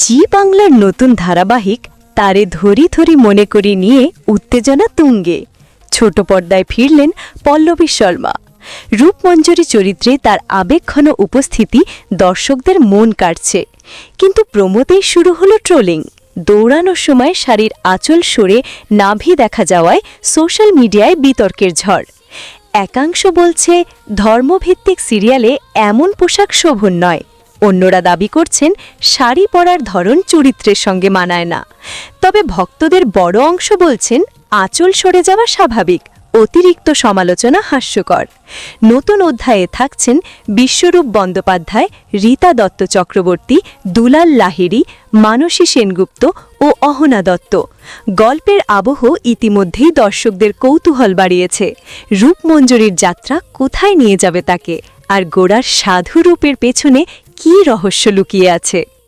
জি বাংলার নতুন ধারাবাহিক তারে ধরি ধরি মনে করি নিয়ে উত্তেজনা তুঙ্গে। ছোট পর্দায় ফিরলেন পল্লবী শর্মা। রূপমঞ্জরি চরিত্রে তার আবেগঘন উপস্থিতি দর্শকদের মন কাটছে কিন্তু প্রমোদেই শুরু হলো ট্রোলিং। দৌড়ানোর সময় শাড়ির আঁচল সরে নাভি দেখা যাওয়ায় সোশ্যাল মিডিয়ায় বিতর্কের ঝড়। একাংশ বলছে, ধর্মভিত্তিক সিরিয়ালে এমন পোশাক শোভন নয়। অন্যরা দাবি করছেন শাড়ি পরার ধরন চরিত্রের সঙ্গে মানায় না। তবে ভক্তদের বড় অংশ বলছেন, আঁচল সরে যাওয়া স্বাভাবিক, অতিরিক্ত সমালোচনা হাস্যকর। নতুন অধ্যায়ে থাকছেন বিশ্বরূপ বন্দ্যোপাধ্যায়, রীতা দত্ত চক্রবর্তী, দুলাল লাহিড়ী, মানসী সেনগুপ্ত ও অহনা দত্ত। গল্পের আবহ ইতিমধ্যেই দর্শকদের কৌতূহল বাড়িয়েছে। রূপমঞ্জুরির যাত্রা কোথায় নিয়ে যাবে তাকে? আর গোড়ার সাধু রূপের পেছনে কী রহস্য লুকিয়ে আছে?